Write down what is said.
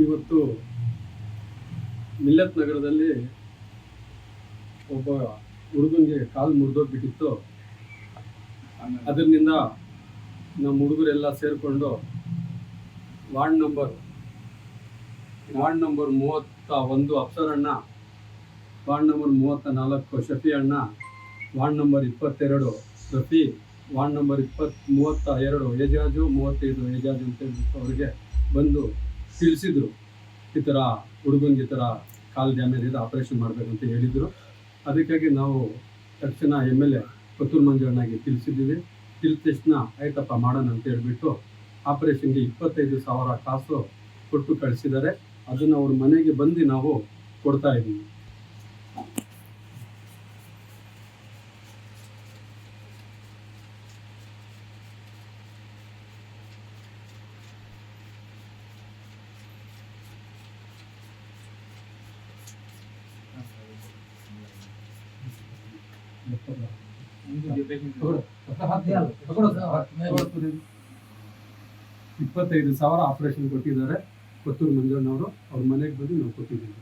ಇವತ್ತು ಮಿಲ್ಲತ್ ನಗರದಲ್ಲಿ ಒಬ್ಬ ಹುಡುಗನಿಗೆ ಕಾಲು ಮುರಿದೋಗ್ಬಿಟ್ಟಿತ್ತು. ಅದರಿಂದ ನಮ್ಮ ಹುಡುಗರೆಲ್ಲ ಸೇರಿಕೊಂಡು ವಾರ್ಡ್ ನಂಬರ್ ವಾರ್ಡ್ ನಂಬರ್ ಮೂವತ್ತ ಒಂದು ಅಪ್ಸರಣ್ಣ ವಾರ್ಡ್ ನಂಬರ್ ಮೂವತ್ತ ನಾಲ್ಕು ಶಫಿ ಅಣ್ಣ, ವಾರ್ಡ್ ನಂಬರ್ ಇಪ್ಪತ್ತೆರಡು ರಫಿ ವಾರ್ಡ್ ನಂಬರ್ ಇಪ್ಪತ್ತು ಮೂವತ್ತ ಎರಡು ಏಜಾಜು ಮೂವತ್ತೈದು ಏಜಾಜು ಅಂತ ಹೇಳ್ಬಿಟ್ಟು ಅವ್ರಿಗೆ ಬಂದು ತಿಳಿಸಿದ್ರು ಈ ಥರ ಹುಡುಗನಿಗೆ ಈ ಥರ ಕಾಲು ಡ್ಯಾಮೇಜ್ ಇದೆ ಆಪರೇಷನ್ ಮಾಡಬೇಕಂತ ಹೇಳಿದರು. ಅದಕ್ಕಾಗಿ ನಾವು ತಕ್ಷಣ ಎಂ ಎಲ್ ಎ ಪತ್ತೂರು ಮಂಜಣ್ಣಗೆ ತಿಳಿಸಿದ್ದೀವಿ. ತಿಳಿದ ಆಯ್ತಪ್ಪ, ಮಾಡೋಣ ಅಂತ ಹೇಳ್ಬಿಟ್ಟು ಆಪರೇಷನ್ಗೆ ಇಪ್ಪತ್ತೈದು ಸಾವಿರ ಕಾಸು ಕೊಟ್ಟು ಕಳಿಸಿದ್ದಾರೆ. ಅದನ್ನು ಅವ್ರ ಮನೆಗೆ ಬಂದು ನಾವು ಕೊಡ್ತಾ ಇದ್ದೀವಿ. ಇಪ್ಪತ್ತೈದು ಸಾವಿರ ಆಪರೇಷನ್ ಕೊಟ್ಟಿದ್ದಾರೆ. ಕೊತ್ತೂರು ಮಂಜಣ್ಣವರು ಅವ್ರ ಮನೆಗೆ ಬಂದು ನಾವು ಕೊಟ್ಟಿದ್ದೀವಿ.